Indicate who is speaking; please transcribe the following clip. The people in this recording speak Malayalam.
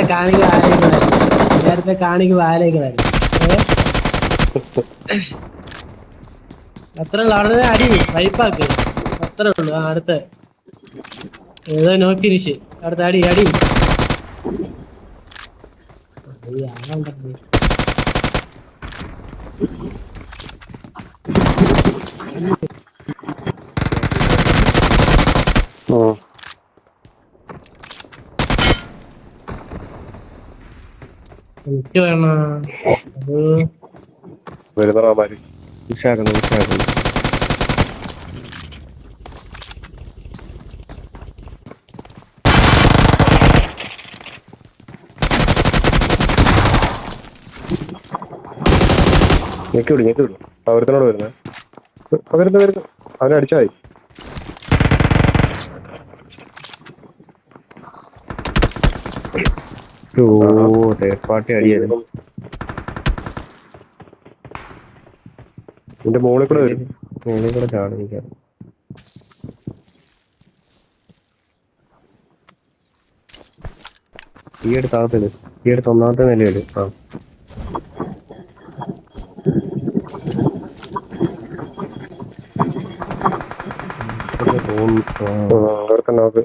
Speaker 1: നേരത്തെ കാണിക്ക് വാലേക്ക് വരും നേരത്തെ കാണിക്ക് വാലേക്ക് വരും ഏ? അത്ര നിന്ന് അടി വൈപ്പാക്ക് അത്രേ ഉള്ളു. ആ അടുത്ത. ഏതോ നോ ഫിനിഷ് അടുത്ത അടി അടി. ഈ. എനിക്ക് വേണോ.
Speaker 2: വരുന്നമാര് ഞെക്കി വിടും ഞെക്കി വിടും. പകരത്തിനോട് വരുന്നത് പകരുന്ന വരുന്നു അവനെ അടിച്ചായി ഓ പാട്ടി അടിയായിരുന്നു എന്റെ മോളിൽ കൂടെ വരും. മോളിൽ കൂടെ ചാടും എനിക്ക് ഈ അടുത്ത് അകത്തിൽ ഈ അടുത്ത് ഒന്നാമത്തെ നിലയിൽ ആ. തോന്നുന്നു അവിടെ തന്നെ നോക്ക്